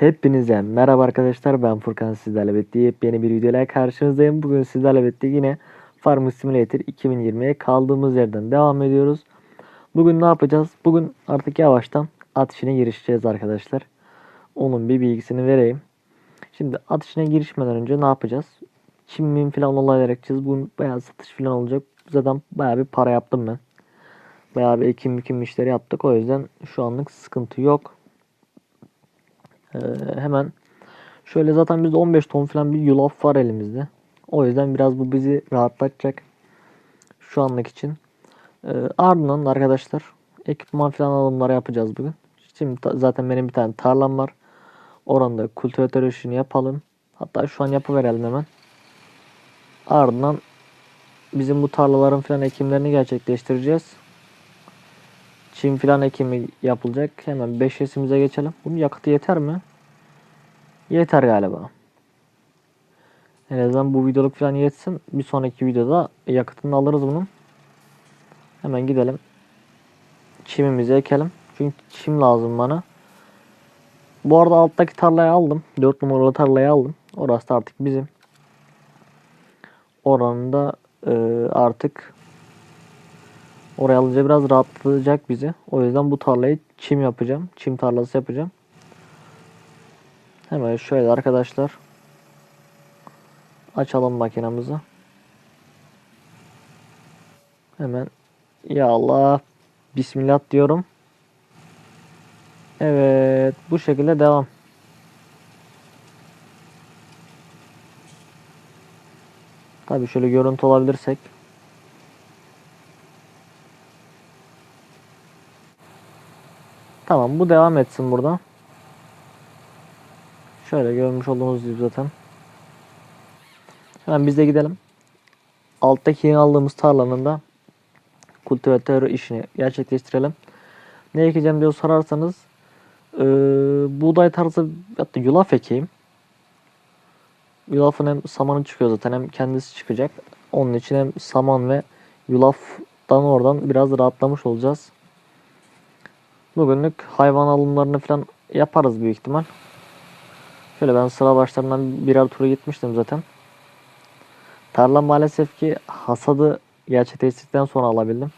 Hepinize merhaba arkadaşlar ben Furkan sizlerle birlikte yepyeni bir videoyla karşınızdayım. Bugün sizlerle birlikte yine Farming Simulator 2020'ye kaldığımız yerden devam ediyoruz. Bugün ne yapacağız? Bugün artık yavaştan at işine girişeceğiz arkadaşlar. Onun bir bilgisini vereyim. Şimdi at işine girişmeden önce ne yapacağız? Çimmin falan olaylar ekeceğiz. Bugün bayağı satış falan olacak. Zaten bayağı bir para yaptım ben. Bayağı bir ekim ekim işleri yaptık. O yüzden şu anlık sıkıntı yok. Ee, hemen şöyle zaten bizde 15 ton falan bir yulaf var elimizde. O yüzden biraz bu bizi rahatlatacak. Şu anlık için. Ee, ardından arkadaşlar ekipman falan alımları yapacağız bugün. Şimdi zaten benim bir tane tarlam var. Oranda kultivatör işini yapalım. Hatta şu an yapıverelim hemen. Ardından bizim bu tarlaların falan ekimlerini gerçekleştireceğiz. Çim filan ekimi yapılacak. Hemen 5S'imize geçelim. Bunun yakıtı yeter mi? Yeter galiba. En azından bu videoluk falan yetsin. Bir sonraki videoda yakıtını alırız bunun. Hemen gidelim. Çimimizi ekelim. Çünkü çim lazım bana. Bu arada alttaki tarlayı aldım. 4 numaralı tarlayı aldım. Orası da artık bizim. Oranın da e, artık Oraya alınca biraz rahatlatacak bizi. O yüzden bu tarlayı çim yapacağım. Çim tarlası yapacağım. Hemen şöyle arkadaşlar. Açalım makinamızı. Hemen ya Allah Bismillah diyorum. Evet bu şekilde devam. Tabii şöyle görüntü olabilirsek. Tamam bu devam etsin burada. Şöyle görmüş olduğunuz gibi zaten. Hemen biz de gidelim. Alttaki yeni aldığımız tarlanın da kultivatör işini gerçekleştirelim. Ne ekeceğim diye sorarsanız eee, buğday tarzı hatta yulaf ekeyim. Yulafın hem samanı çıkıyor zaten hem kendisi çıkacak. Onun için hem saman ve yulaftan oradan biraz rahatlamış olacağız. Bugünlük hayvan alımlarını falan yaparız büyük ihtimal. Şöyle ben sıra başlarından birer tura gitmiştim zaten. Tarla maalesef ki hasadı gerçekleştirdikten sonra alabildim.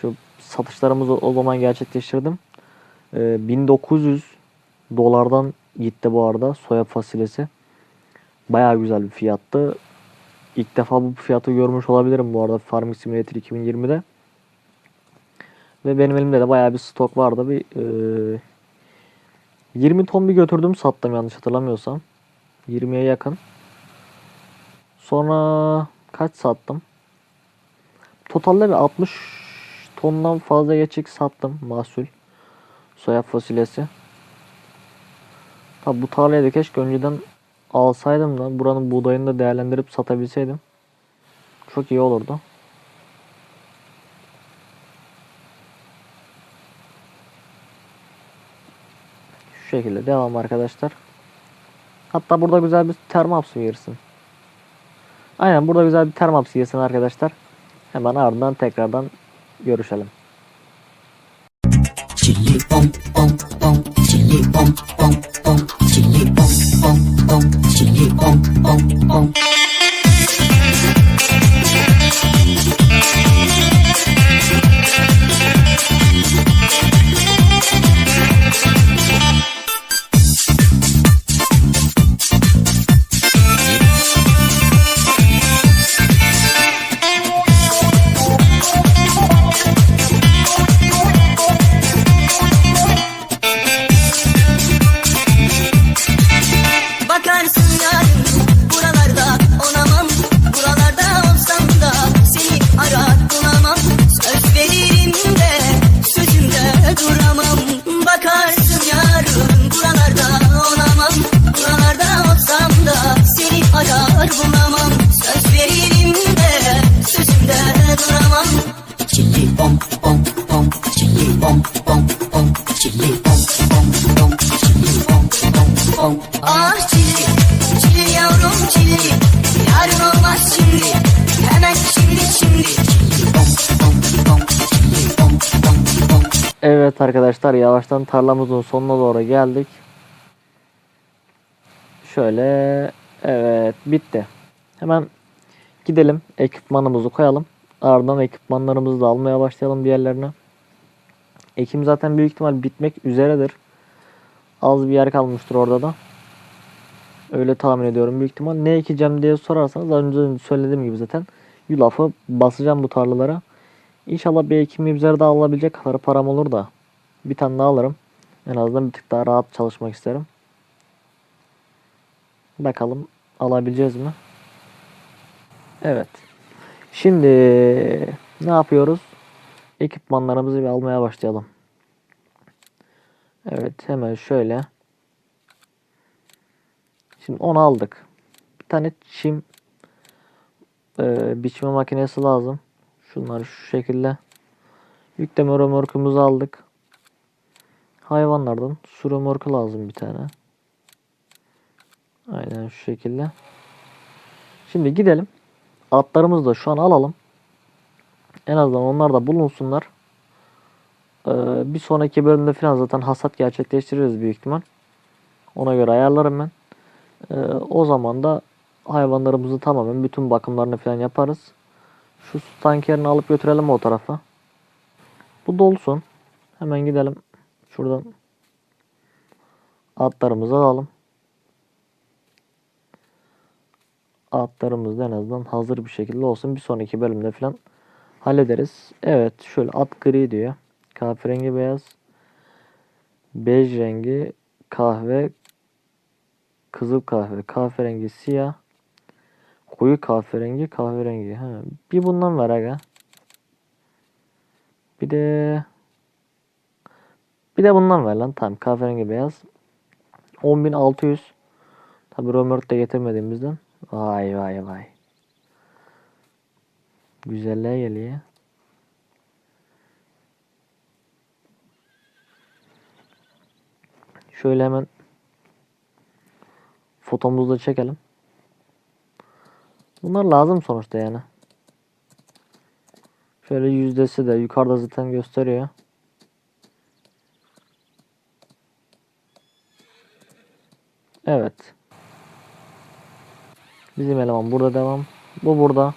Şu satışlarımızı o zaman gerçekleştirdim. Ee, 1900 dolardan gitti bu arada soya fasulyesi. Bayağı güzel bir fiyattı. İlk defa bu fiyatı görmüş olabilirim bu arada Farming Simulator 2020'de. Ve benim elimde de bayağı bir stok vardı. Bir e, 20 ton bir götürdüm sattım yanlış hatırlamıyorsam. 20'ye yakın. Sonra kaç sattım? Totalde bir 60 tondan fazla geçik sattım mahsul. Soya fasulyesi. Tabi bu tarlayı da keşke önceden alsaydım da buranın buğdayını da değerlendirip satabilseydim. Çok iyi olurdu. Şekilde devam arkadaşlar. Hatta burada güzel bir termapsu yersin. Aynen burada güzel bir termapsu yersin arkadaşlar. Hemen ardından tekrardan görüşelim. Chili bom bom Evet arkadaşlar yavaştan tarlamızın sonuna doğru geldik. şöyle evet bitti. Hemen gidelim ekipmanımızı koyalım. Ardından ekipmanlarımızı da almaya başlayalım diğerlerine. Ekim zaten büyük ihtimal bitmek üzeredir. Az bir yer kalmıştır orada da. Öyle tahmin ediyorum büyük ihtimal. Ne ekeceğim diye sorarsanız önce söylediğim gibi zaten yulafı basacağım bu tarlalara. İnşallah bir ekim üzeri daha alabilecek kadar param olur da bir tane daha alırım. En azından bir tık daha rahat çalışmak isterim. Bakalım alabileceğiz mi? Evet. Şimdi ne yapıyoruz? Ekipmanlarımızı bir almaya başlayalım. Evet hemen şöyle. Şimdi onu aldık. Bir tane çim e, biçme makinesi lazım. Şunları şu şekilde. Yükleme römorkumuzu aldık. Hayvanlardan su römorku lazım bir tane. Aynen şu şekilde. Şimdi gidelim. Atlarımızı da şu an alalım. En azından onlar da bulunsunlar. Ee, bir sonraki bölümde falan zaten hasat gerçekleştiririz büyük ihtimal. Ona göre ayarlarım ben. Ee, o zaman da hayvanlarımızı tamamen bütün bakımlarını falan yaparız. Şu su tankerini alıp götürelim o tarafa. Bu dolsun. Hemen gidelim. Şuradan atlarımızı alalım. Atlarımız en azından hazır bir şekilde olsun. Bir sonraki bölümde falan hallederiz. Evet şöyle at gri diyor. Kahverengi beyaz. Bej rengi kahve kızıl kahve kahverengi siyah koyu kahverengi kahverengi ha bir bundan ver aga bir de bir de bundan ver lan tamam kahverengi beyaz 10.600 tabi römork de getirmediğimizden vay vay vay güzelliğe geliyor Şöyle hemen fotomuzu da çekelim. Bunlar lazım sonuçta yani. Şöyle yüzdesi de yukarıda zaten gösteriyor. Evet. Bizim eleman burada devam. Bu burada.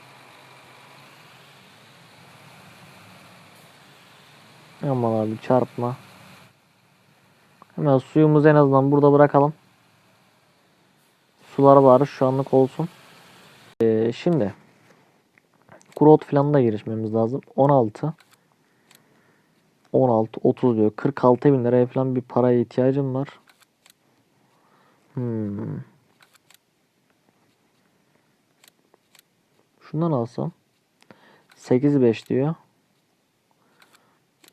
Aman abi çarpma. Hemen suyumuzu en azından burada bırakalım. Sular bari şu anlık olsun. Ee, şimdi kuru ot falan da girişmemiz lazım. 16 16 30 diyor. 46 bin liraya falan bir paraya ihtiyacım var. Hmm. Şundan alsam 8 5 diyor.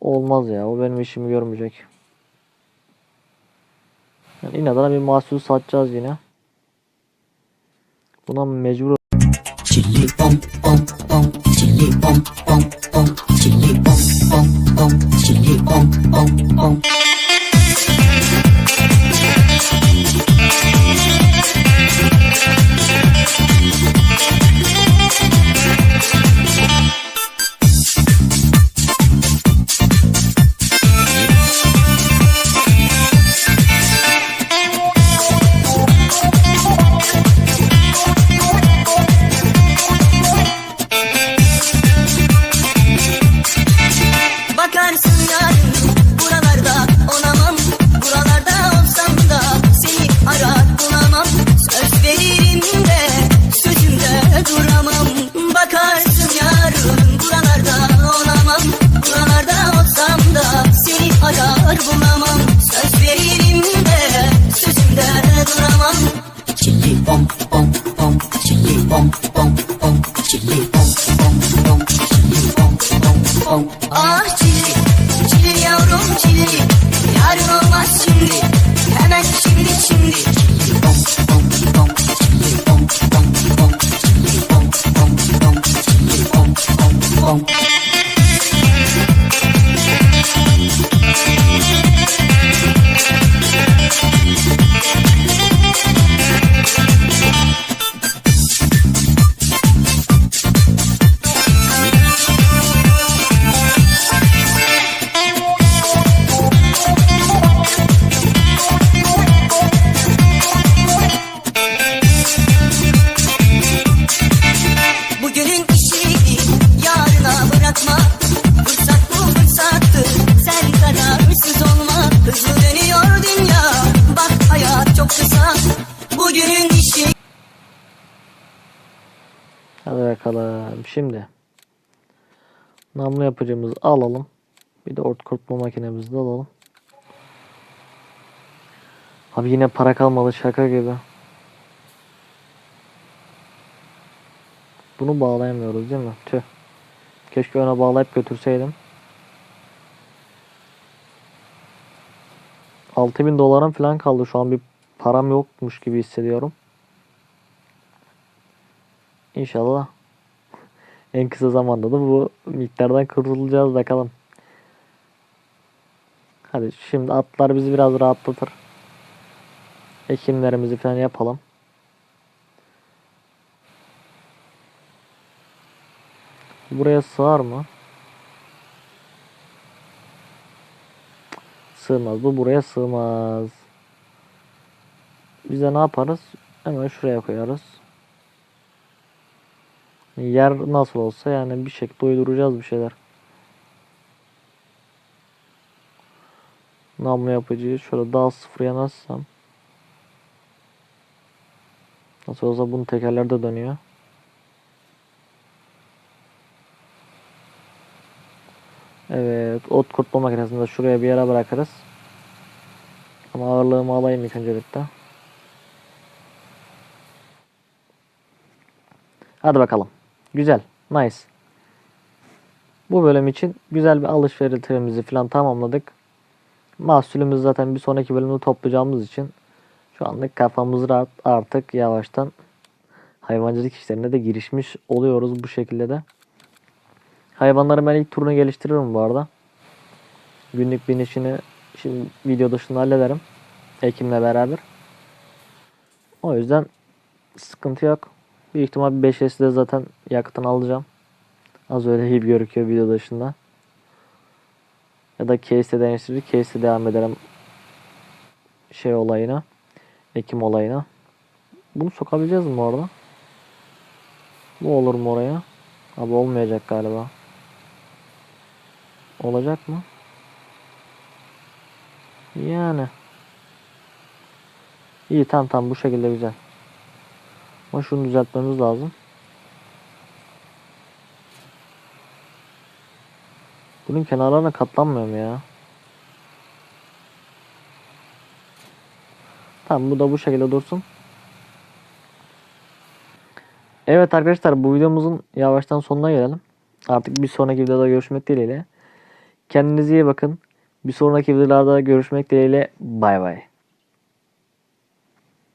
Olmaz ya. O benim işimi görmeyecek. Yani inadına bir mahsul satacağız yine. Buna mecbur bom bom bom, Şimdi namlu yapıcımızı alalım. Bir de ort kurutma makinemizi de alalım. Abi yine para kalmadı şaka gibi. Bunu bağlayamıyoruz değil mi? Tüh. Keşke ona bağlayıp götürseydim. 6000 dolarım falan kaldı. Şu an bir param yokmuş gibi hissediyorum. İnşallah en kısa zamanda da bu miktardan kurtulacağız bakalım. Hadi şimdi atlar bizi biraz rahatlatır. Ekimlerimizi falan yapalım. Buraya sığar mı? Sığmaz. Bu buraya sığmaz. Biz de ne yaparız? Hemen şuraya koyarız. Yer nasıl olsa yani bir şekilde uyduracağız bir şeyler. Namlu yapıcıyı şöyle daha sıfır yanaşsam. Nasıl olsa bunun tekerleri de dönüyor. Evet, ot kurutma makinesini de şuraya bir yere bırakırız. Ama ağırlığımı alayım ilk öncelikle. Hadi bakalım. Güzel. Nice. Bu bölüm için güzel bir alışverişimizi falan tamamladık. Mahsulümüzü zaten bir sonraki bölümde toplayacağımız için şu anlık kafamız rahat artık yavaştan hayvancılık işlerine de girişmiş oluyoruz bu şekilde de. Hayvanları ben ilk turunu geliştiririm bu arada. Günlük binişini şimdi video dışında hallederim. Ekim'le beraber. O yüzden sıkıntı yok. Büyük ihtimal 5S'de de zaten yakıtını alacağım. Az öyle gibi gözüküyor video dışında. Ya da case'de değiştirir. Case'de devam ederim. Şey olayına. Ekim olayına. Bunu sokabileceğiz mi orada? Bu olur mu oraya? Abi olmayacak galiba. Olacak mı? Yani. İyi tamam tamam bu şekilde güzel. Ama şunu düzeltmemiz lazım. Bunun kenarlarına katlanmıyor mu ya? Tamam bu da bu şekilde dursun. Evet arkadaşlar bu videomuzun yavaştan sonuna gelelim. Artık bir sonraki videoda görüşmek dileğiyle. Kendinize iyi bakın. Bir sonraki videolarda görüşmek dileğiyle. Bay bay.